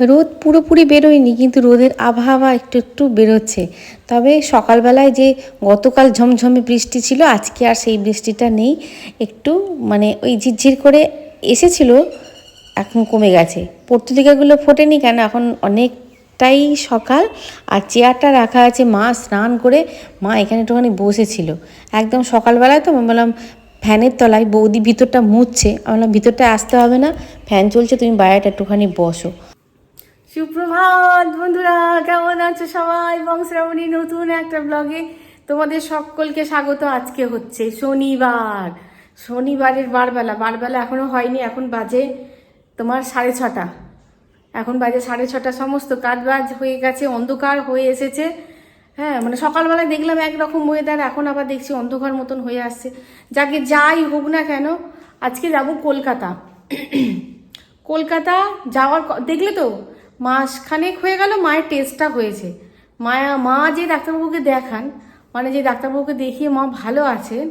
রোদ পুরোপুরি বেরোয়নি, কিন্তু রোদের আবহাওয়া একটু একটু বেরোচ্ছে। তবে সকালবেলায় যে গতকাল ঝমঝমে বৃষ্টি ছিল, আজকে আর সেই বৃষ্টিটা নেই। একটু মানে ওই ঝিরঝির করে এসেছিল, এখন কমে গেছে। পর্তুলিকাগুলো ফোটেনি কেন? এখন অনেকটাই সকাল, আর চেয়ারটা রাখা আছে, মা স্নান করে মা এখানে একটুখানি বসেছিল। একদম সকালবেলায় তো আমি বললাম, ফ্যানের তলায় বৌদি ভিতরটা মুছছে। আমি বললাম ভিতরটা আসতে হবে না, ফ্যান চলছে, তুমি বাইরেটা একটুখানি বসো। সুপ্রভাত বন্ধুরা, কেমন আছো সবাই? বংশরামণী নতুন একটা ব্লগে তোমাদের সকলকে স্বাগত। আজকে হচ্ছে শনিবার। শনিবারের বারবেলা। বারবেলা এখনও হয়নি, এখন বাজে তোমার সাড়ে ছটা। এখন বাজে সাড়ে ছটা, সমস্ত কাজ বাজ হয়ে গেছে, অন্ধকার হয়ে এসেছে। হ্যাঁ মানে সকালবেলায় দেখলাম একরকম ওয়েদার এখন আবার দেখছি অন্ধকার মতন হয়ে আসছে। যাকে যাই হোক না কেন, আজকে যাব কলকাতা। কলকাতা যাওয়ার দেখলে তো মাসখানেক হয়ে গেল মায়ের টেস্টটা হয়েছে। মায়া, মা যে ডাক্তারবাবুকে দেখান মানে যে ডাক্তারবাবুকে দেখিয়ে মা ভালো আছেন,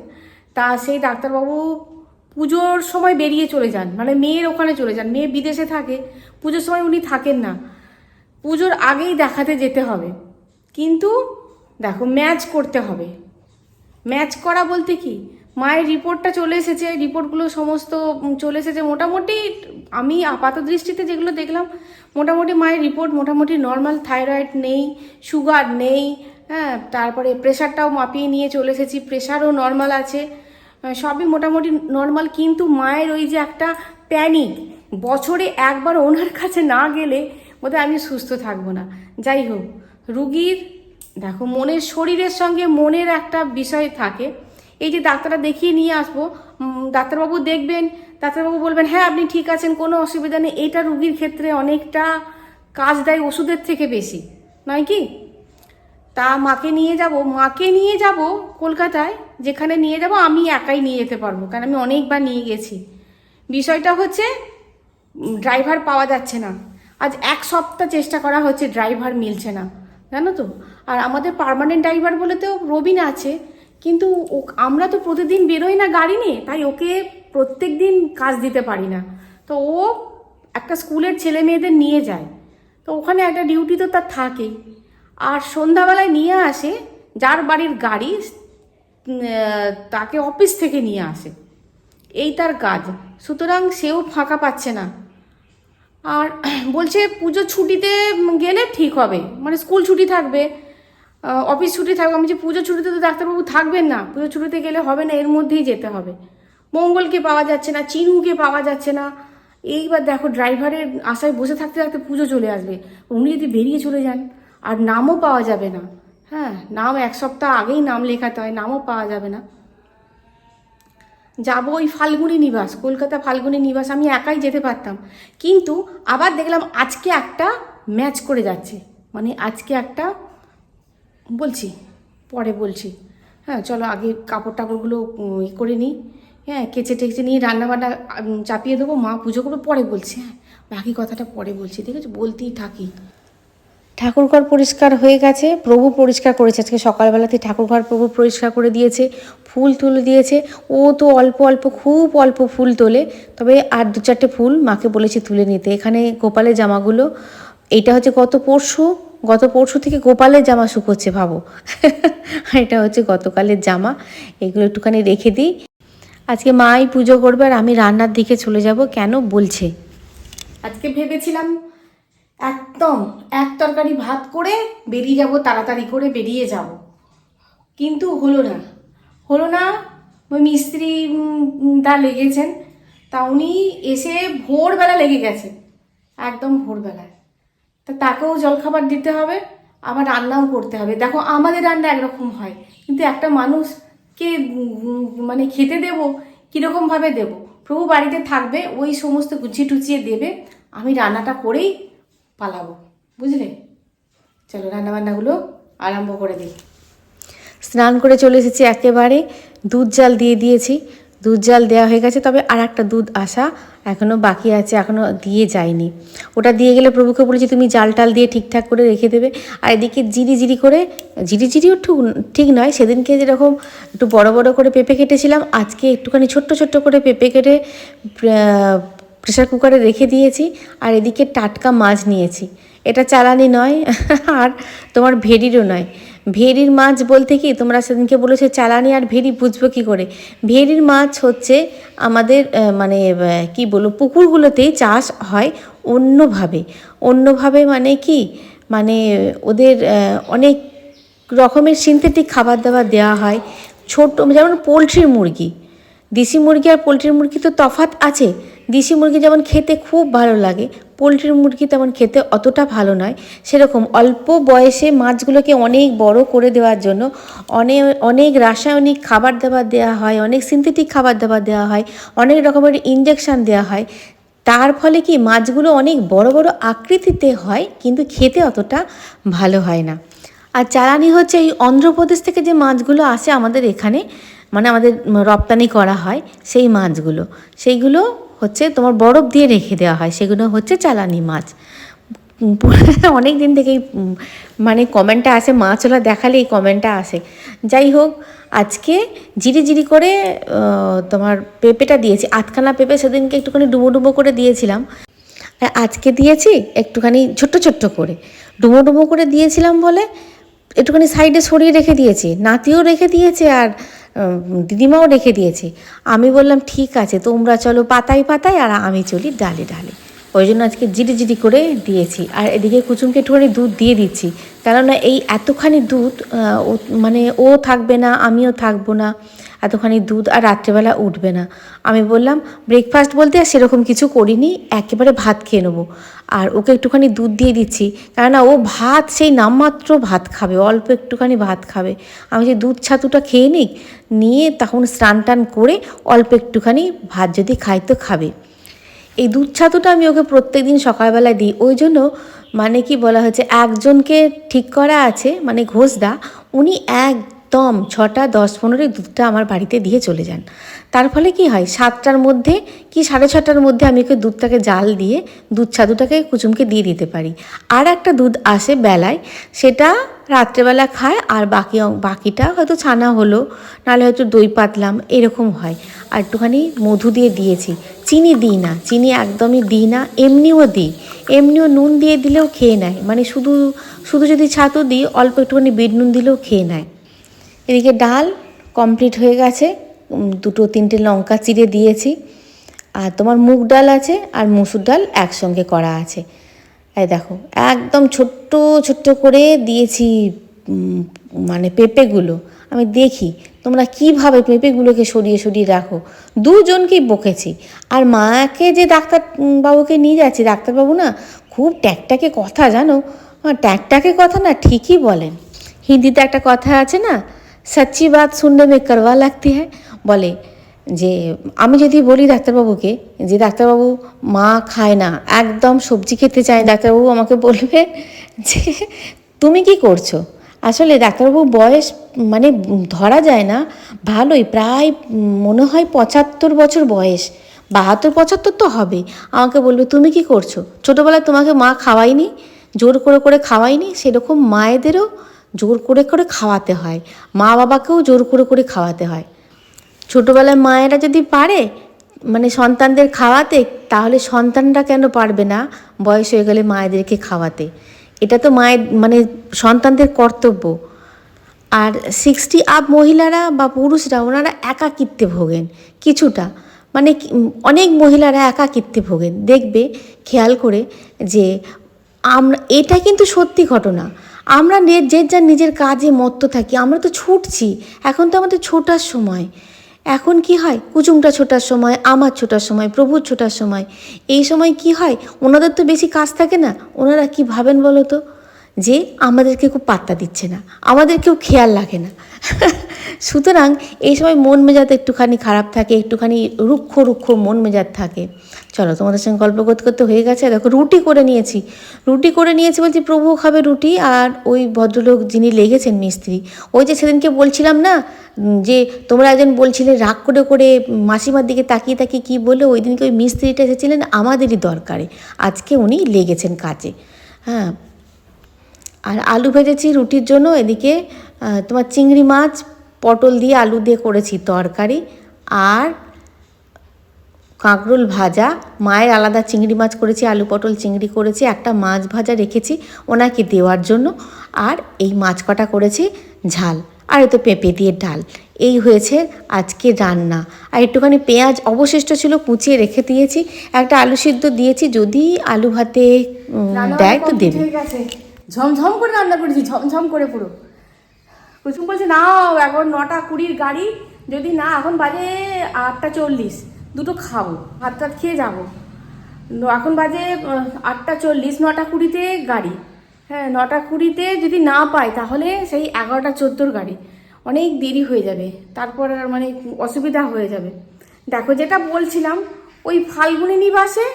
তা সেই ডাক্তারবাবু পুজোর সময় বেরিয়ে চলে যান মানে মেয়ের ওখানে চলে যান। মেয়ে বিদেশে থাকে, পুজোর সময় উনি থাকেন না। পুজোর আগেই দেখাতে যেতে হবে। কিন্তু দেখো ম্যাচ করতে হবে। ম্যাচ করা বলতে কি? মায়ের রিপোর্টটা চলে এসেছে, রিপোর্টগুলো সমস্ত চলে এসেছে। মোটামুটি আমি আপাত দৃষ্টিতে যেগুলো দেখলাম, মোটামুটি মায়ের রিপোর্ট মোটামুটি নর্মাল, থাইরয়েড নেই, সুগার নেই হ্যাঁ তারপরে প্রেশারটাও মাপিয়ে নিয়ে চলে এসেছি, প্রেশারও নর্মাল আছে সবই মোটামুটি নর্মাল, কিন্তু মায়ের ওই যে একটা প্যানিক, বছরে একবার ওনার কাছে না গেলে বোধহয় আমি সুস্থ থাকব না। যাই হোক, রুগীর, দেখো, মনের শরীরের সঙ্গে মনের একটা বিষয় থাকে এই যে ডাক্তাররা দেখিয়ে নিয়ে আসব ডাক্তারবাবু দেখবেন, ডাক্তারবাবু বলবেন হ্যাঁ আপনি ঠিক আছেন, কোনো অসুবিধা নেই। এটা রুগীর ক্ষেত্রে অনেকটা কাজ দেয় ওষুধের থেকে বেশি, নয় কি? তা মাকে নিয়ে যাব, মাকে নিয়ে যাব কলকাতায়, যেখানে নিয়ে যাব, আমি একাই নিয়ে যেতে পারব, কারণ আমি অনেকবার নিয়ে গেছি। বিষয়টা হচ্ছে ড্রাইভার পাওয়া যাচ্ছে না। আজ এক সপ্তাহ চেষ্টা করা হচ্ছে, ড্রাইভার মিলছে না, জানো তো? আর আমাদের পার্মানেন্ট ড্রাইভার বলে তো রবিন আছে কিন্তু ও- আমরা তো প্রতিদিন বেরোই না গাড়ি নিয়ে, তাই ওকে প্রত্যেক দিন কাজ দিতে পারি না। তো ও একটা স্কুলের ছেলে মেয়েদের নিয়ে যায়। তো ওখানে একটা ডিউটি তো তার থাকেই। আর সন্ধ্যাবেলায় নিয়ে আসে, যার বাড়ির গাড়ি তাকে অফিস থেকে নিয়ে আসে। এই তার কাজ। সুতরাং সেও ফাঁকা পাচ্ছে না। আর বলছে পুজো ছুটিতে গেলে ঠিক হবে মানে স্কুল ছুটি থাকবে। অফিস ছুটি থাকবে আমি যে পুজো ছুটিতে তো ডাক্তারবাবু থাকবেন না, পুজো ছুটিতে গেলে হবে না, এর মধ্যেই যেতে হবে। মঙ্গলকে পাওয়া যাচ্ছে না, চিনুকে পাওয়া যাচ্ছে না। এইবার দেখো ড্রাইভারের আশায় বসে থাকতে থাকতে পুজো চলে আসবে, উনি যদি বেরিয়ে চলে যান, আর নামও পাওয়া যাবে না। হ্যাঁ নাম এক সপ্তাহ আগেই নাম লেখাতে হয়, নামও পাওয়া যাবে না। যাব ওই ফাল্গুনি নিবাস, কলকাতা ফাল্গুনি নিবাস, আমি একাই যেতে পারতাম। কিন্তু আবার দেখলাম আজকে একটা ম্যাচ করে যাচ্ছে। মানে আজকে একটা বলছি, পরে বলছি। হ্যাঁ চলো আগে কাপড় টাপড়গুলো ই করে নিই। হ্যাঁ কেচে টেচে নিয়ে রান্নাবান্না চাপিয়ে দেবো, মা পুজো করবে, পরে বলছি। হ্যাঁ বাকি কথাটা পরে বলছি, ঠিক আছে? বলতেই থাকি। ঠাকুরঘর পরিষ্কার হয়ে গেছে, প্রভু পরিষ্কার করেছে। আজকে সকালবেলাতে ঠাকুরঘর প্রভু পরিষ্কার করে দিয়েছে, ফুল তুলে দিয়েছে। ও তো অল্প অল্প, খুব অল্প ফুল তোলে, তবে আর দু চারটে ফুল মাকে বলেছি তুলে নিতে। এখানে গোপালের জামাগুলো, এইটা হচ্ছে গত পরশু গত পরশু থেকে গোপালের জামা শুকোচ্ছে ভাবো। এটা হচ্ছে গতকালের জামা, এগুলো একটুখানি রেখে দিই। আজকে মাই পুজো করবে আর আমি রান্নার দিকে চলে যাব, কেন বলছে? আজকে ভেবেছিলাম একদম এক তরকারি ভাত করে বেরিয়ে যাব, তাড়াতাড়ি করে বেরিয়ে যাব। কিন্তু হলো না। হলো না, ওই মিস্ত্রি দা লেগেছেন, তা উনি এসে ভোরবেলা লেগে গেছে একদম ভোরবেলায়। তা তাকেও জলখাবার দিতে হবে, আবার রান্নাও করতে হবে। দেখো, আমাদের রান্না একরকম হয়, কিন্তু একটা মানুষকে মানে খেতে দেব কীরকমভাবে দেব? প্রভু বাড়িতে থাকবে, ওই সমস্ত গুছিয়ে টুচিয়ে দেবে, আমি রান্নাটা করেই পালাবো। বুঝলে? চলো, রান্নাবান্নাগুলো আরম্ভ করে দিই। স্নান করে চলে এসেছি একেবারে, দুধ জাল দিয়ে দিয়েছি। দুধ জাল দেওয়া হয়ে গেছে, তবে আর একটা দুধ আসা এখনও বাকি আছে এখনও দিয়ে যায়নি। ওটা দিয়ে গেলে প্রভুকে বলেছি, তুমি জাল টাল দিয়ে ঠিকঠাক করে রেখে দেবে। আর এদিকে জিরি জিরি করে, জিরি জিরিও ঠিক ঠিক নয়, সেদিনকে যেরকম একটু বড় বড় করে পেঁপে কেটেছিলাম, আজকে একটুখানি ছোট্ট ছোট্ট করে পেঁপে কেটে প্রেশার কুকারে রেখে দিয়েছি, আর এদিকে টাটকা মাছ নিয়েছি। এটা চালানি নয়, আর তোমার ভেরিরও নয়। ভেরির মাছ বলতে কি? তোমরা সেদিনকে বলেছ চালানি আর ভেরি বুঝব কী করে? ভেরির মাছ হচ্ছে আমাদের মানে কি বলব, পুকুরগুলোতেই চাষ হয় অন্যভাবে। অন্যভাবে মানে কি? মানে ওদের অনেক রকমের সিনথেটিক খাবার দাবার দেওয়া হয়। ছোট, যেমন পোলট্রির মুরগি। দেশি মুরগি আর পোলট্রির মুরগি তো তফাৎ আছে। দেশি মুরগি যেমন খেতে খুব ভালো লাগে, পোলট্রির মুরগি তেমন খেতে অতটা ভালো নয়। সেরকম অল্প বয়সে মাছগুলোকে অনেক বড় করে দেওয়ার জন্য অনেক অনেক রাসায়নিক খাবার দাবার দেওয়া হয়, অনেক সিনথেটিক খাবার দাবার দেওয়া হয়, অনেক রকমের ইঞ্জেকশান দেওয়া হয়। তার ফলে কি মাছগুলো অনেক বড় বড় আকৃতিতে হয়, কিন্তু খেতে অতটা ভালো হয় না। আর চালানি হচ্ছে এই অন্ধ্রপ্রদেশ থেকে যে মাছগুলো আসে আমাদের এখানে মানে আমাদের রপ্তানি করা হয় সেই মাছগুলো। সেইগুলো হচ্ছে তোমার বরফ দিয়ে রেখে দেওয়া হয়, সেগুলো হচ্ছে চালানি মাছ। অনেক দিন থেকেই মানে কমেন্টটা আসে, মাছ মাছওয়ালা দেখালে এই কমেন্টটা আসে। যাই হোক, আজকে জিরি জিরি করে তোমার পেঁপেটা দিয়েছি। আটখানা পেঁপে সেদিনকে একটুখানি ডুবো ডুবো করে দিয়েছিলাম। আজকে দিয়েছি একটুখানি ছোট্ট ছোট্ট করে। ডুবো ডুবো করে দিয়েছিলাম বলে একটুখানি সাইডে সরিয়ে রেখে দিয়েছি। নাতিও রেখে দিয়েছে আর দিদিমাও রেখে দিয়েছে। আমি বললাম, ঠিক আছে, তোমরা চলো পাতায় পাতায় আর আমি চলি ডালে ডালে। ওই জন্য আজকে জিডি করে দিয়েছি। আর এদিকে কুচুমকে একটুখানি দুধ দিয়ে দিচ্ছি। কেননা এই এতখানি দুধ মানে ও থাকবে না, আমিও থাকব না। এতখানি দুধ আর রাত্রেবেলা উঠবে না। আমি বললাম ব্রেকফাস্ট বলতে আর সেরকম কিছু করিনি, একেবারে ভাত খেয়ে নেব। আর ওকে একটুখানি দুধ দিয়ে দিচ্ছি, কেননা ও ভাত, সেই নামমাত্র ভাত খাবে, অল্প একটুখানি ভাত খাবে। আমি যে দুধ ছাতুটা খেয়ে নিই, নিয়ে তখন স্নান টান করে অল্প একটুখানি ভাত যদি খাই তো খাবে। এই দুধ ছাতুটা আমি ওকে প্রত্যেক দিন সকালবেলায় দিই। ওই জন্য মানে কি বলা হচ্ছে একজনকে ঠিক করা আছে মানে ঘোষদা, উনি একদম ছটা, দশ পনেরোই দুধটা আমার বাড়িতে দিয়ে চলে যান। তার ফলে কি হয়? সাতটার মধ্যে কি সাড়ে ছটার মধ্যে আমি ওকে দুধটাকে জাল দিয়ে, দুধ ছাদুটাকে কুচুমকে দিয়ে দিতে পারি। আর একটা দুধ আসে বেলায়, সেটা রাত্রেবেলা খায় আর বাকি বাকিটা হয়তো ছানা হলো, নাহলে হয়তো দই পাতলাম, এরকম হয়। আর একটুখানি মধু দিয়ে দিয়েছি। চিনি দিই না, চিনি একদমই দিই না, এমনিও দিই। এমনিও নুন দিয়ে দিলেও খেয়ে নেয়। মানে শুধু শুধু যদি ছাতু দিই, অল্প একটুখানি বিট নুন দিলেও খেয়ে নেয়। এদিকে ডাল কমপ্লিট হয়ে গেছে। দুটো তিনটে লঙ্কা চিড়ে দিয়েছি। আর তোমার মুগ ডাল আছে আর মুসুর ডাল একসঙ্গে করা আছে। এই দেখো, একদম ছোট্ট ছোট্ট করে দিয়েছি মানে পেঁপেগুলো। আমি দেখি তোমরা কীভাবে পেঁপেগুলোকে সরিয়ে সরিয়ে রাখো। দুজনকেই বকেছি। আর মাকে যে ডাক্তার বাবুকে নিয়ে যাচ্ছি, ডাক্তারবাবু না খুব ট্যাকট্যাকে কথা জানো? হ্যাঁ ট্যাকট্যাকে কথা না ঠিকই বলেন। হিন্দিতে একটা কথা আছে না সচ্চি বাত শুনলে মে করওয়া লাগতি হ্যাঁ বলে যে আমি যদি বলি ডাক্তারবাবুকে যে ডাক্তারবাবু মা খায় না একদম সবজি খেতে চায় ডাক্তারবাবু আমাকে বলবে যে তুমি কি করছ আসলে ডাক্তারবাবু বয়স মানে ধরা যায় না ভালোই প্রায় মনে হয় পঁচাত্তর বছর বয়স বাহাত্তর পঁচাত্তর তো হবে আমাকে বলবে, তুমি কি করছ? ছোটোবেলায় তোমাকে মা খাওয়াইনি জোর করে করে খাওয়াইনি সেরকম মায়েদেরও জোর করে করে খাওয়াতে হয়। মা বাবাকেও জোর করে করে খাওয়াতে হয়। ছোটোবেলায় মায়েরা যদি পারে মানে সন্তানদের খাওয়াতে, তাহলে সন্তানরা কেন পারবে না বয়স হয়ে গেলে মায়েদেরকে খাওয়াতে? এটা তো মায়ের মানে সন্তানদের কর্তব্য। আর সিক্সটি আপ মহিলারা বা পুরুষরা, ওনারা একাকিত্বে ভোগেন কিছুটা। মানে অনেক মহিলারা একাকিত্বে ভোগেন। দেখবে, খেয়াল করে যে আমরা এটা কিন্তু সত্যি ঘটনা। আমরা নে- যে যার নিজের কাজে মত্ত থাকি, আমরা তো ছুটছি। এখন তো আমাদের ছোটার সময়। এখন কি হয়? কুচুমটা ছোটার সময়, আমার ছোটার সময়, প্রভুর ছোটার সময়। এই সময় কি হয়? ওনাদের তো বেশি কাজ থাকে না। ওনারা কি ভাবেন বলো তো? যে আমাদেরকে খুব পাত্তা দিচ্ছে না। আমাদের কেউ খেয়াল লাগে না। সুতরাং এই সময় মন মেজাজ একটুখানি খারাপ থাকে, একটুখানি রুক্ষ রুক্ষ মন মেজাজ থাকে। চলো তোমাদের সঙ্গে গল্প করতে করতে হয়ে গেছে। দেখো, রুটি করে নিয়েছি। রুটি করে নিয়েছি বলছি, প্রভু খাবে রুটি আর ওই ভদ্রলোক যিনি লেগেছেন মিস্ত্রি, ওই যে সেদিনকে বলছিলাম না যে তোমরা একজন বলছিলে রাগ করে করে মাসিমার দিকে তাকিয়ে তাকিয়ে কী বলে ওই দিনকে ওই মিস্ত্রিটা এসেছিলেন আমাদেরই দরকারে। আজকে উনি লেগেছেন কাজে। হ্যাঁ। আর আলু ভেজেছি রুটির জন্য, এদিকে তোমার চিংড়ি মাছ, পটল দিয়ে আলু দিয়ে করেছি তরকারি। আর কাঁকরোল ভাজা মায়ের আলাদা চিংড়ি মাছ করেছি আলু পটল চিংড়ি করেছি একটা মাছ ভাজা রেখেছি ওনাকে দেওয়ার জন্য। আর এই মাছ কটা করেছি ঝাল। আর এতো পেঁপে দিয়ে ডাল। এই হয়েছে আজকে রান্না। আর একটুখানি পেঁয়াজ অবশিষ্ট ছিল কুচিয়ে রেখে দিয়েছি। একটা আলু সিদ্ধ দিয়েছি যদি আলু ভাতে দেয় তো দেবে। ঝমঝম করে রান্না করেছি ঝমঝম করে পুরো। কুসুম বলছে নাও এখন নটা কুড়ির গাড়ি যদি না এখন বাজে আটটা চল্লিশ। দুটো খাব, ভাত টাত খেয়ে যাব। এখন বাজে আটটা চল্লিশ, নটা কুড়িতে গাড়ি। হ্যাঁ নটা কুড়িতে যদি না পাই, তাহলে সেই এগারোটা চোদ্দোর গাড়ি। অনেক দেরি হয়ে যাবে, তারপর আর মানে অসুবিধা হয়ে যাবে। দেখো, যেটা বলছিলাম, ওই ফাল্গুনি নিবাসে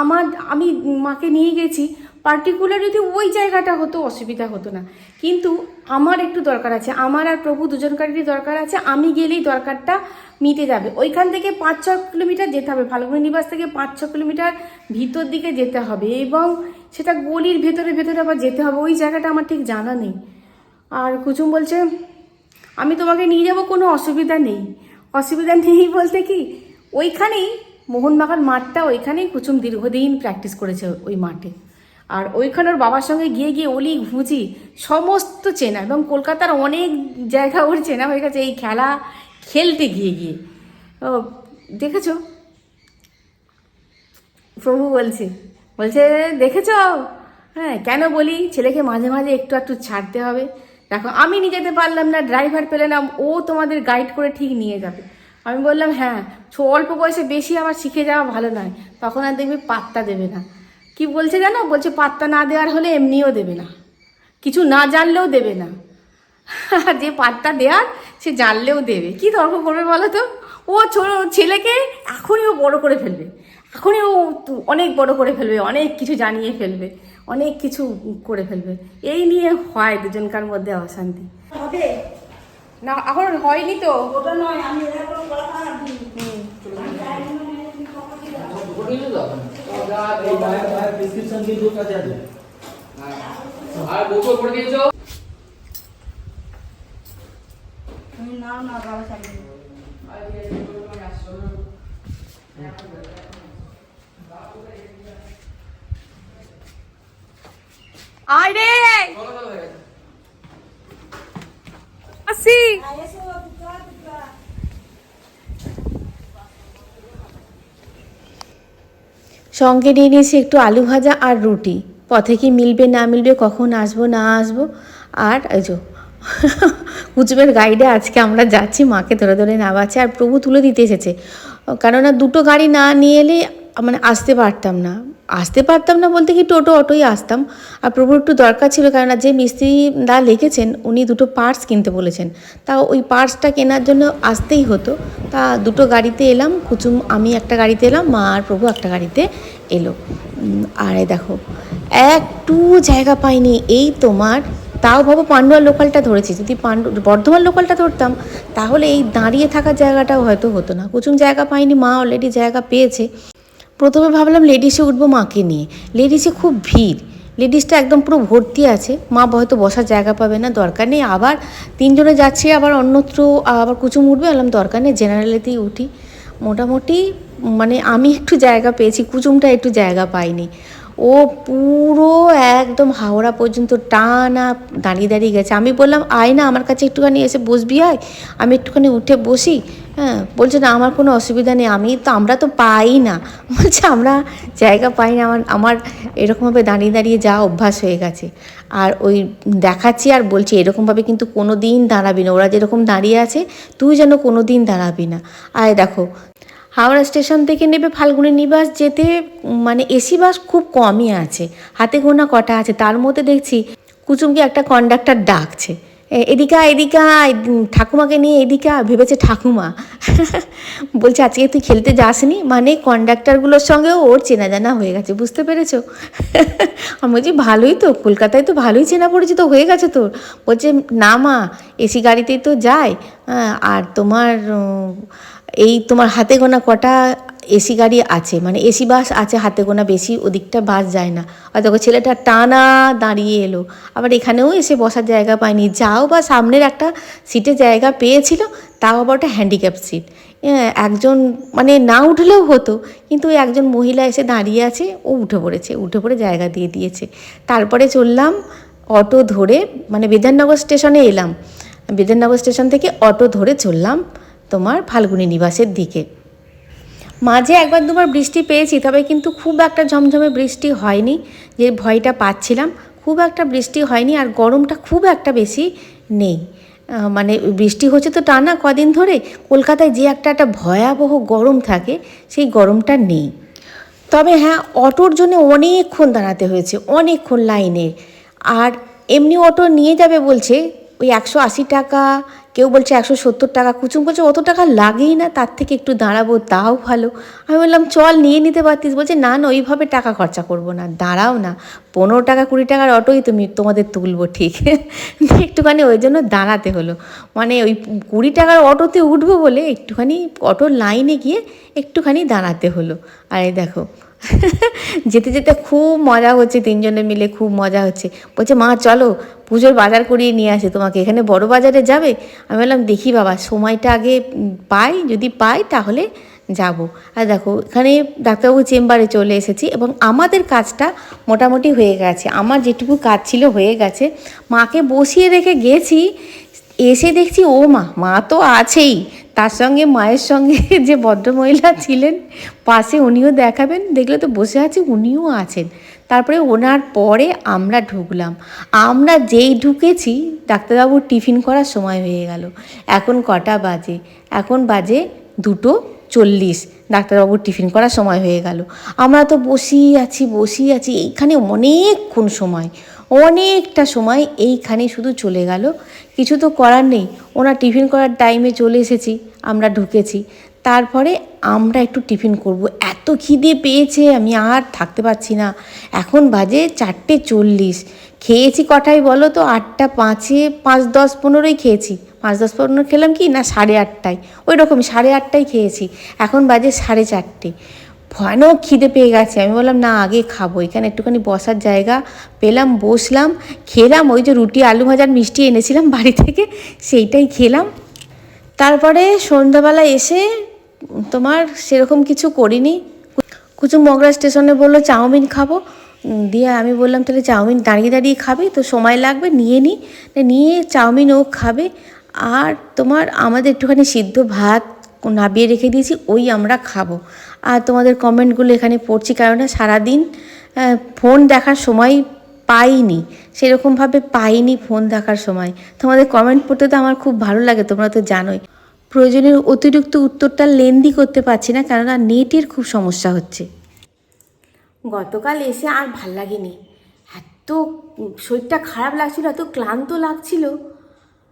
আমার, আমি মাকে নিয়ে গেছি পার্টিকুলার যদি ওই জায়গাটা হতো, অসুবিধা হতো না। কিন্তু আমার একটু দরকার আছে, আমার আর প্রভু দুজনকারই দরকার আছে, আমি গেলেই দরকারটা মিটে যাবে। ওইখান থেকে পাঁচ ছ কিলোমিটার যেতে হবে, ফাল্গুনি নিবাস থেকে পাঁচ ছ কিলোমিটার ভিতর দিকে যেতে হবে এবং সেটা গলির ভেতরে ভেতরে আবার যেতে হবে, ওই জায়গাটা আমার ঠিক জানা নেই। আর কুচুম বলছে, আমি তোমাকে নিয়ে যাব, কোনো অসুবিধা নেই। অসুবিধা নেই বলতে কি? ওইখানেই, মোহনবাগান মাঠটা, ওইখানেই কুচুম দীর্ঘদিন প্র্যাকটিস করেছে, ওই মাঠে। আর ওইখানে ওর বাবার সঙ্গে গিয়ে গিয়ে অলি ঘুঁচি সমস্ত চেনা এবং কলকাতার অনেক জায়গা ওর চেনা হয়ে গেছে, এই খেলা খেলতে গিয়ে গিয়ে। ও, দেখেছ? প্রভু বলছে বলছে, দেখেছ? হ্যাঁ কেন বলি? ছেলেকে মাঝে মাঝে একটু একটু ছাড়তে হবে। দেখো, আমি নিয়ে যেতে পারলাম না, ড্রাইভার পেলে না, ও তোমাদের গাইড করে ঠিক নিয়ে যাবে। আমি বললাম হ্যাঁ অল্প বয়সে বেশি আবার শিখে যাওয়া ভালো নয়, তখন আর দেখবি পাত্তা দেবে না। কি বলছে জানো? বলছে পাত্তা না দেওয়ার হলে এমনিও দেবে না। কিছু না জানলেও দেবে না। যে পাত্তা দেওয়ার সে জানলেও দেবে। কি তর্ক করবে বলো তো? ও ছোট ছেলেকে এখনই ও বড় করে ফেলবে। এখনই ও অনেক বড় করে ফেলবে অনেক কিছু জানিয়ে ফেলবে অনেক কিছু করে ফেলবে। এই নিয়ে হয় দুজনকার মধ্যে অশান্তি। হবে? না এখন হয়নি তো। ওটা নয় আমি এরকম কথা ভাবি এই মায়ের মায়ের প্রেসক্রিপশন দিয়ে দুধ কাছে আছে আর বউকে করে দিয়েছ তুমি নাও না বাবা চালিয়ে দেবো। আয় রে আসি সঙ্গে নিয়ে নিয়েছি একটু আলু ভাজা আর রুটি। পথে কি মিলবে, না মিলবে, কখন আসব, না আসব? আর এই যো কুচবের গাইডে আজকে আমরা যাচ্ছি, মাকে ধরে ধরে নামাচ্ছে, আর প্রভু তুলে দিতে এসেছে। কেননা দুটো গাড়ি না নিয়ে এলে মানে আসতে পারতাম না। আসতে পারতাম না বলতে কি টোটো অটোই আসতাম। আর প্রভুর একটু দরকার ছিল কেননা যে মিস্ত্রি দা লিখেছেন, উনি দুটো পার্টস কিনতে বলেছেন। তা ওই পার্টসটা কেনার জন্য আসতেই হতো। তা দুটো গাড়িতে এলাম, কুচুম আমি একটা গাড়িতে এলাম, মা আর প্রভু একটা গাড়িতে এলো। আর দেখো একটু জায়গা পাইনি, এই তোমার। তাও ভাবো পান্ডুয়ার লোকালটা ধরেছি, যদি পান্ডু, বর্ধমান লোকালটা ধরতাম, তাহলে এই দাঁড়িয়ে থাকার জায়গাটাও হয়তো হতো না। কুচুম জায়গা পাইনি, মা অলরেডি জায়গা পেয়েছে। প্রথমে ভাবলাম লেডিসে উঠবো মাকে নিয়ে। লেডিসে খুব ভিড়। লেডিসটা একদম পুরো ভর্তি আছে। মা হয়তো বসার জায়গা পাবে না, দরকার নেই। আবার তিনজনে যাচ্ছি, আবার অন্যত্র আবার কুচুম উঠবে, বললাম দরকার নেই জেনারেলেতেই উঠি। মোটামুটি মানে আমি একটু জায়গা পেয়েছি, কুচুমটা একটু জায়গা পাইনি। ও পুরো একদম হাওড়া পর্যন্ত টানা দাঁড়িয়ে দাঁড়িয়ে গেছে। আমি বললাম, আয় না, আমার কাছে একটুখানি এসে বসবি, আয়। আমি একটুখানি উঠে বসি। হ্যাঁ বলছে, না, আমার কোনো অসুবিধা নেই, আমি তো, আমরা তো পাই না। বলছে, আমরা জায়গা পাই না, আমার আমার এরকমভাবে দাঁড়িয়ে দাঁড়িয়ে যা অভ্যাস হয়ে গেছে। আর ওই দেখাচ্ছি আর বলছি, এরকমভাবে কিন্তু কোনো দিন দাঁড়াবি না, ওরা যেরকম দাঁড়িয়ে আছে, তুই যেন কোনো দিন দাঁড়াবি না। আয় দেখো, হাওড়া স্টেশন থেকে নেবে ফাল্গুনি নিবাস যেতে মানে এসি বাস খুব কমই আছে, হাতে গোনা কটা আছে, তার মধ্যে দেখছি কুচুমকে একটা কন্ডাক্টর ডাকছে। এদিকে, এদিকা ঠাকুমাকে নিয়ে এদিকা, ভেবেছে ঠাকুমা। বলছে, আজকে তুই খেলতে যাসনি? মানে কন্ডাক্টারগুলোর সঙ্গেও ওর চেনা জানা হয়ে গেছে, বুঝতে পেরেছ? আমি বলছি, ভালোই তো, কলকাতায় তো ভালোই চেনা পরিচিত হয়ে গেছে তোর। বলছে, না মা, এসি গাড়িতেই তো যায় আর তোমার এই তোমার হাতে গোনা কটা এসি গাড়ি আছে মানে এসি বাস আছে, হাতে গোনা বেশি, ওদিকটা বাস যায় না। ওই ছেলেটা টানা দাঁড়িয়ে এলো। আবার এখানেও এসে বসার জায়গা পায়নি। যাও বা সামনের একটা সিটে জায়গা পেয়েছিল, তাও আবার ওটা হ্যান্ডিক্যাপ সিট একজন মানে না উঠলেও হতো, কিন্তু একজন মহিলা এসে দাঁড়িয়ে আছে, ও উঠে পড়েছে, উঠে পড়ে জায়গা দিয়ে দিয়েছে। তারপরে চললাম অটো ধরে মানে বিধাননগর স্টেশনে এলাম। বিধাননগর স্টেশন থেকে অটো ধরে চললাম। তোমার ফাল্গুনী নিবাসের দিকে। মাঝে একবার দুবার বৃষ্টি পেয়েছি, তবে কিন্তু খুব একটা ঝমঝমে বৃষ্টি হয়নি, যে ভয়টা পাচ্ছিলাম। খুব একটা বৃষ্টি হয়নি আর গরমটা খুব একটা বেশি নেই। মানে বৃষ্টি হচ্ছে তো টানা কদিন ধরে, কলকাতায় যে একটা একটা ভয়াবহ গরম থাকে, সেই গরমটা নেই। তবে হ্যাঁ অটোর জন্য অনেকক্ষণ দাঁড়াতে হয়েছে, অনেকক্ষণ লাইনে আর এমনি অটো নিয়ে যাবে বলছে, ওই একশো আশি টাকা কেউ বলছে একশো সত্তর টাকা, কুচুম বলছে অত টাকা লাগেই না, তার থেকে একটু দাঁড়াবো, তাও ভালো। আমি বললাম, চল নিয়ে নিতে পারতিস। বলছে, না না, ওইভাবে টাকা খরচা করব না, দাঁড়াও না। পনেরো টাকা, কুড়ি টাকার অটোই তুমি, তোমাদের তুলবো ঠিক। একটুখানি ওই জন্য দাঁড়াতে হলো। মানে ওই কুড়ি টাকার অটোতে উঠবো বলে একটুখানি অটোর লাইনে গিয়ে একটুখানি দাঁড়াতে হলো। আর এই দেখো যেতে যেতে খুব মজা হচ্ছে, তিনজনে মিলে খুব মজা হচ্ছে। বলছে, মা, চলো, পুজোর বাজার করিয়ে নিয়ে আসে তোমাকে। এখানে বড় বাজারে যাবে? আমি বললাম, দেখি বাবা, সময়টা আগে পাই, যদি পাই তাহলে যাব। আর দেখো, এখানে ডাক্তারবাবু চেম্বারে চলে এসেছি এবং আমাদের কাজটা মোটামুটি হয়ে গেছে। আমার যেটুকু কাজ ছিল হয়ে গেছে। মাকে বসিয়ে রেখে গেছি, এসে দেখছি, ও মা মা তো আছেই। তার সঙ্গে, মায়ের সঙ্গে যে ভদ্রমহিলা ছিলেন, পাশে উনিও দেখাবেন। দেখলে তো বসে আছে, উনিও আছেন। তারপরে ওনার পরে আমরা ঢুকলাম। আমরা যেই ঢুকেছি, ডাক্তারবাবুর টিফিন করার সময় হয়ে গেল। এখন কটা বাজে? এখন বাজে দুটো চল্লিশ। ডাক্তারবাবুর টিফিন করার সময় হয়ে গেল। আমরা তো বসেই আছি বসেই আছি। এইখানে অনেকক্ষণ সময়। অনেকটা সময় এইখানে শুধু চলে গেল। কিছু তো করার নেই। ওনার টিফিন করার টাইমে চলে এসেছি। আমরা ঢুকেছি। তারপরে আমরা একটু টিফিন করব। এত খিদে পেয়েছে, আমি আর থাকতে পারছি না। এখন বাজে চারটে চল্লিশ। খেয়েছি কটায় বলো তো? আটটা পাঁচে পাঁচ দশ পনেরোই খেয়েছি। পাঁচ দশ পনেরো খেলাম কি? না, সাড়ে আটটায়। ওই রকম সাড়ে আটটায় খেয়েছি। এখন বাজে সাড়ে চারটে। ভয়ানক খিদে পেয়ে গেছে। আমি বললাম, না, আগে খাব। এখানে একটুখানি বসার জায়গা পেলাম, বসলাম, খেলাম। ওই যে রুটি, আলু ভাজার মিষ্টি এনেছিলাম বাড়ি থেকে, সেইটাই খেলাম। তারপরে সন্ধ্যাবেলা এসে তোমার সেরকম কিছু করিনি। কুচুম মগরা স্টেশনে বলল, চাউমিন খাব। দিয়ে আমি বললাম, তাহলে চাউমিন দাঁড়িয়ে দাঁড়িয়ে খাবে, তো সময় লাগবে, নিয়ে নিই নিয়ে চাউমিন ও খাবে। আর তোমার আমাদের একটুখানি সিদ্ধ ভাত নাবিয়ে রেখে দিয়েছি, ওই আমরা খাব। আর তোমাদের কমেন্টগুলো এখানে পড়ছি কারণ সারাদিন ফোন দেখার সময় পাইনি, সেরকমভাবে পাইনি ফোন দেখার সময়। তোমাদের কমেন্ট পড়তে তো আমার খুব ভালো লাগে, তোমরা তো জানোই। প্রয়োজনের অতিরিক্ত উত্তরটা লেন্দি করতে পারছি না, কেননা নেটের খুব সমস্যা হচ্ছে। গতকাল এসে আর ভালো লাগেনি। এত শরীরটা খারাপ লাগছিল, এত ক্লান্ত লাগছিল।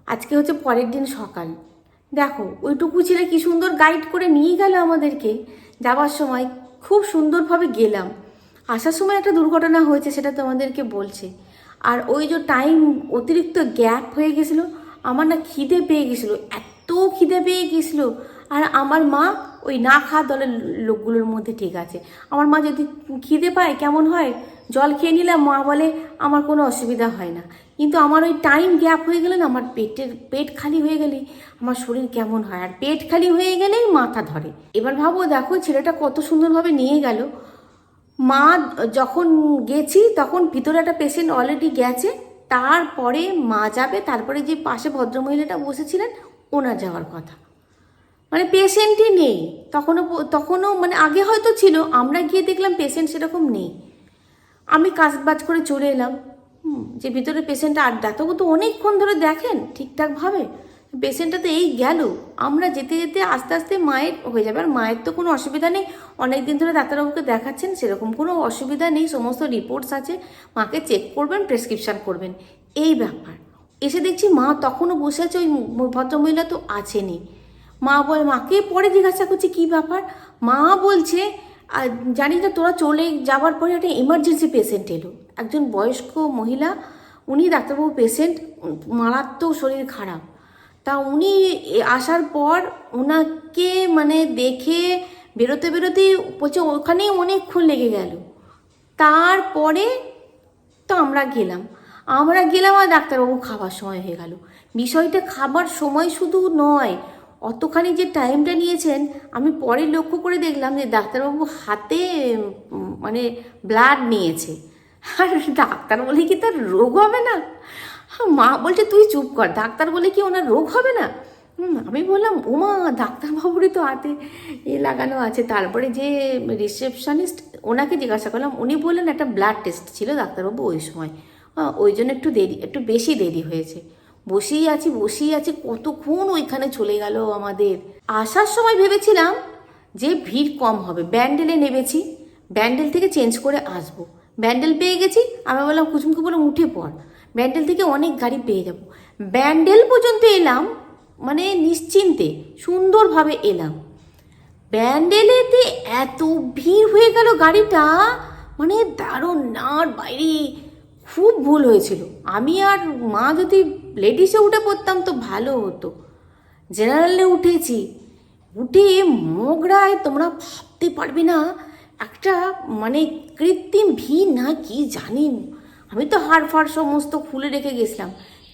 আজকে হচ্ছে পরের দিন সকাল। দেখো, ওইটুকু ছেলে কি সুন্দর গাইড করে নিয়ে গেল আমাদেরকে। যাওয়ার সময় খুব সুন্দরভাবে গেলাম। আসার সময় একটা দুর্ঘটনা হয়েছে, সেটা তোমাদেরকে বলছে। আর ওই যে টাইম অতিরিক্ত গ্যাপ হয়ে গেছিল, আমার না খিদে পেয়ে গেছিল, এত খিদে পেয়ে গেছিল। আর আমার মা ওই না খাওয়া দলের লোকগুলোর মধ্যে ঠিক আছে। আমার মা যদি খিদে পায়, কেমন হয়? জল খেয়ে নিলাম, মা বলে, আমার কোনো অসুবিধা হয় না। কিন্তু আমার ওই টাইম গ্যাপ হয়ে গেলে না আমার পেটের, পেট খালি হয়ে গেলে আমার শরীর কেমন হয়? আর পেট খালি হয়ে গেলেই মাথা ধরে। এবার ভাবো, দেখো ছেলেটা কত সুন্দরভাবে নিয়ে গেল। মা যখন গেছি তখন ভিতরে একটা পেশেন্ট অলরেডি গেছে, তারপরে মা যাবে, তারপরে যে পাশে ভদ্রমহিলাটা বসেছিলেন, ওনার যাওয়ার কথা। মানে পেশেন্টই নেই। তখনও তখনও মানে আগে হয়তো ছিল, আমরা গিয়ে দেখলাম পেশেন্ট সেরকম নেই। আমি কাজ বাজ করে চলে এলাম। যে ভিতরে পেশেন্টটা আর ডাক্তারবাবু তো অনেকক্ষণ ধরে দেখেন ঠিকঠাকভাবে। পেশেন্টটা তো এই গেল, আমরা যেতে যেতে আস্তে আস্তে মায়ের হয়ে যাবে। আর মায়ের তো কোনো অসুবিধা নেই অনেক দিন ধরে ডাক্তারবাবুকে দেখাচ্ছেন, সেরকম কোনো অসুবিধা নেই, সমস্ত রিপোর্টস আছে। মাকে চেক করবেন প্রেসক্রিপশান করবেন। এই ব্যাপার। এসে দেখছি মা তখনও বসে আছে, ওই ভদ্রমহিলা তো আছেনি মা বলে, মাকে পরে জিজ্ঞাসা করছে, কি ব্যাপার? মা বলছে আর জানি না, তোরা চলে যাওয়ার পরে একটা এমার্জেন্সি পেশেন্ট এলো। একজন বয়স্ক মহিলা, উনি ডাক্তারবাবু পেশেন্ট মারাত্মক শরীর খারাপ। তা উনি আসার পর ওনাকে মানে দেখে বেরোতে বেরোতে বলছে, ওখানেই অনেকক্ষণ লেগে গেল। তারপরে তো আমরা গেলাম। আমরা গেলাম আর ডাক্তারবাবু খাবার সময় হয়ে গেল। বিষয়টা খাবার সময় শুধু নয়, অতখানি যে টাইমটা নিয়েছেন, আমি পরে লক্ষ্য করে দেখলাম যে ডাক্তারবাবু হাতে মানে ব্লাড নিয়েছে। আর ডাক্তার বলে কি তার রোগ হবে না? মা বলছে তুই চুপ কর ডাক্তার বলে কি ওনার রোগ হবে না? আমি বললাম ওমা ডাক্তারবাবুরই তো হাতে এ লাগানো আছে। তারপরে যে রিসেপশনিস্ট ওনাকে জিজ্ঞাসা করলাম উনি বললেন একটা ব্লাড টেস্ট ছিল ডাক্তারবাবু ওই সময়। হ্যাঁ, ওই জন্য একটু দেরি একটু বেশি দেরি হয়েছে। বসেই আছি বসেই আছি কতক্ষণ ওইখানে চলে গেল আমাদের? আসার সময় ভেবেছিলাম যে ভিড় কম হবে ব্যান্ডেলে নেমেছি ব্যান্ডেল থেকে চেঞ্জ করে আসব। ব্যান্ডেল পেয়ে গেছি, আমি বললাম কুচুমকে বললাম উঠে পড়। ব্যান্ডেল থেকে অনেক গাড়ি পেয়ে যাব। ব্যান্ডেল পর্যন্ত এলাম মানে নিশ্চিন্তে, সুন্দরভাবে এলাম। ব্যান্ডেলেতে এত ভিড় হয়ে গেল গাড়িটা মানে দারুণ, নার বাইরে, খুব ভুল হয়েছিল। আমি আর মা যদি লেডিসে উঠে পড়তাম তো ভালো হতো। জেনারেলে উঠেছি, উঠে মোগরায় তোমরা ভাবতে পারবে না একটা মানে কৃত্রিম ভি না কি জানি আমি তো হাড় ফাড় সমস্ত খুলে রেখে গেছিলাম।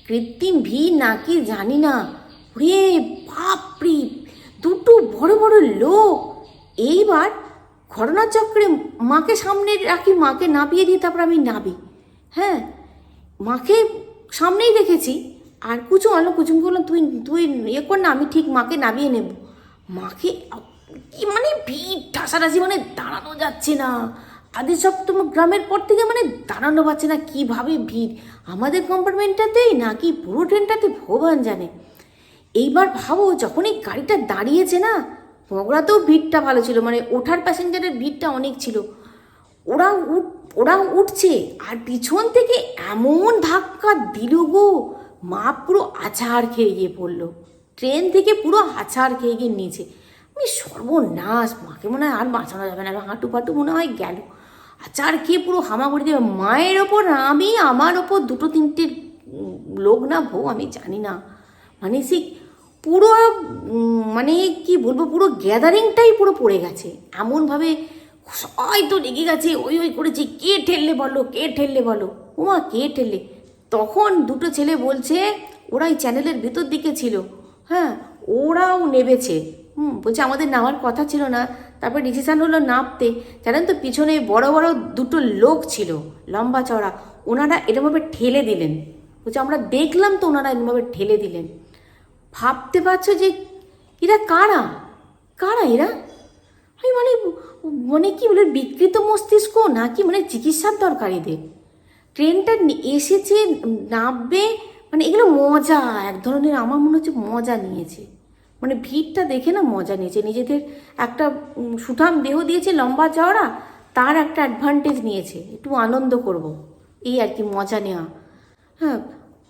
কৃত্রিম ভি না কি জানি না। রে বাপরে, দুটো বড় বড় লোক। এইবার ঘটনাচক্রে মাকে সামনে রাখি, মাকে নাবিয়ে দিয়ে তারপর আমি নাবি। হ্যাঁ মাকে সামনেই রেখেছি। আর কুচু আলো কুচুম বললাম তুই তুই ইয়ে কর না, আমি ঠিক মাকে নামিয়ে নেব। মাকে কি মানে ভিড় ঠাসাঠাসি মানে দাঁড়ানো যাচ্ছে না। আদের সপ্তম গ্রামের পর থেকে মানে দাঁড়ানো পাচ্ছে না কীভাবে ভিড়? আমাদের কম্পার্টমেন্টটাতেই নাকি পুরো ট্রেনটাতে ভগবান জানে। এইবার ভাবো যখন এই গাড়িটা দাঁড়িয়েছে না মগরাতেও ভিড়টা ভালো ছিল মানে ওঠার প্যাসেঞ্জারের ভিড়টা অনেক ছিল। ওরা উঠ, ওরা উঠছে, আর পিছন থেকে এমন ধাক্কা দিল গো, মা পুরো আছাড় খেয়ে গিয়ে পড়ল। ট্রেন থেকে পুরো আছাড় খেয়ে গিয়ে নিচে। আমি সর্বনাশ, মাকে মনে হয় আর বাঁচানো যাবে না, হাঁটু ফাটু মনে হয় গেল। আছাড় খেয়ে পুরো হামাগুড়ি দেবে। মায়ের ওপর আমি, আমার ওপর দুটো তিনটে লোক না, বউ, আমি জানি না। মানে সে পুরো মানে কি বলব, পুরো গ্যাদারিংটাই পুরো পড়ে গেছে। এমনভাবে সবাই তো লেগে গেছে, ওই ওই করেছে, কে ঠেললে বলো, কে ঠেললে বলো? ওমা কে ঠেললে? তখন দুটো ছেলে বলছে, ওরা চ্যানেলের ভেতর দিকে ছিল। হ্যাঁ ওরাও নেবেছে। হুম, বলছে আমাদের নামার কথা ছিল না, তারপর ডিসিশান হলো নামতে। জানেন তো, পিছনে বড় বড় দুটো লোক ছিল, লম্বা চড়া ওনারা এরমভাবে ঠেলে দিলেন। বলছে, আমরা দেখলাম তো ওনারা এরমভাবে ঠেলে দিলেন। ভাবতে পারছ যে এরা কারা? কারা এরা? আমি মানে মানে কি বলে, বিকৃত মস্তিষ্ক নাকি মানে চিকিৎসার দরকার এদের? ট্রেনটা এসেছে নামবে মানে এগুলো মজা, এক ধরনের আমার মনে হচ্ছে মজা নিয়েছে। মানে ভিড়টা দেখে না মজা নিয়েছে। নিজেদের একটা সুঠাম দেহ দিয়েছে লম্বা চওড়া, তার একটা অ্যাডভান্টেজ নিয়েছে। একটু আনন্দ করব। এই আর কি মজা নেওয়া। হ্যাঁ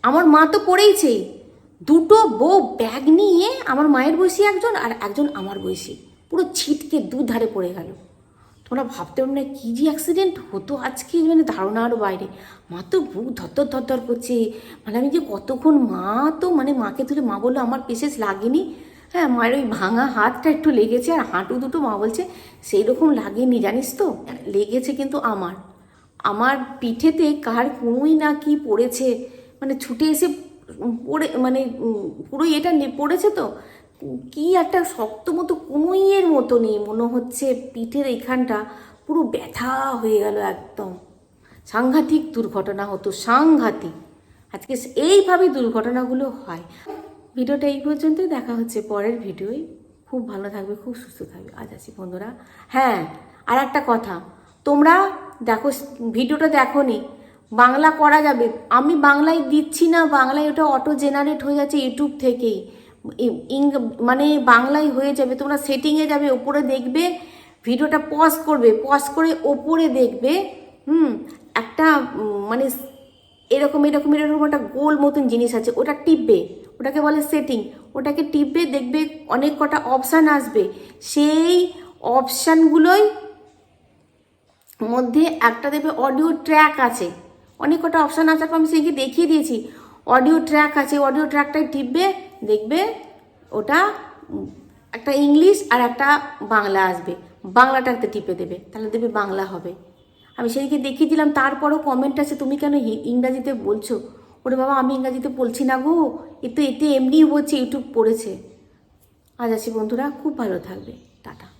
আমার মা তো পড়েইছে দুটো বউ ব্যাগ নিয়ে আমার মায়ের বয়সী একজন আর একজন আমার বয়সী। পুরো ছিটকে দুধারে পড়ে গেল। তোমরা ভাবতে পারবে না কী যে অ্যাক্সিডেন্ট হতো আজকে মানে ধারণার বাইরে। মা তো বুক ধরধর ধরধর করছে। মানে আমি যে কতক্ষণ মা তো মানে মাকে তুলে, মা বলল, আমার বিশেষ লাগেনি। হ্যাঁ মায়ের ওই ভাঙা হাতটা একটু লেগেছে আর হাঁটু দুটো মা বলছে সেই রকম লাগেনি জানিস তো? লেগেছে কিন্তু আমার। আমার পিঠেতে কার কুঁই না কি পড়েছে মানে ছুটে এসে পড়ে মানে উম, পুরো এটা পড়েছে তো? কি একটা শক্ত মতো কুঁইয়ের নেই মনে হচ্ছে পিঠের এইখানটা পুরো ব্যথা হয়ে গেল একদম। সাংঘাতিক দুর্ঘটনা হতো সাংঘাতিক। আজকে এইভাবে দুর্ঘটনাগুলো হয়। ভিডিওটা এই পর্যন্তই। দেখা হচ্ছে পরের ভিডিওয়। খুব ভালো থাকবে, খুব সুস্থ থাকবে। আজ আছি বন্ধুরা। হ্যাঁ আর একটা কথা। তোমরা দেখো, ভিডিওটা দেখো নি। বাংলা করা যাবে। আমি বাংলায় দিচ্ছি না, বাংলায় ওটা অটো জেনারেট হয়ে যাচ্ছে ইউটিউব থেকেই। ইং- মানে বাংলায় হয়ে যাবে। তোমরা সেটিংয়ে যাবে, ওপরে দেখবে, ভিডিওটা পজ করবে। পজ করে ওপরে দেখবে, হুম, একটা মানে এরকম এরকম এরকম একটা গোল মতন জিনিস আছে। ওটা টিপবে। ওটাকে বলে সেটিং ওটাকে টিপবে, দেখবে অনেক কটা অপশান আসবে। সেই অপশানগুলোই মধ্যে একটা দেবে অডিও ট্র্যাক আছে। অনেক কটা অপশান আছে আমি সেইকে দেখিয়ে দিয়েছি। অডিও ট্র্যাক আছে অডিও ট্র্যাকটাই টিপবে, দেখবে ওটা একটা ইংলিশ আর একটা বাংলা আসবে। বাংলাটাতে টিপে দেবে, তাহলে দেবে বাংলা হবে। আমি সেদিকে দেখিয়ে দিলাম, তারপরও কমেন্ট আছে, তুমি কেন ইংরাজিতে বলছো? ওরে বাবা, আমি ইংরাজিতে বলছি না গো। এ তো এতে এমনিই হচ্ছে ইউটিউব পড়েছে। আজ আছি বন্ধুরা, খুব ভালো থাকবে। টাটা।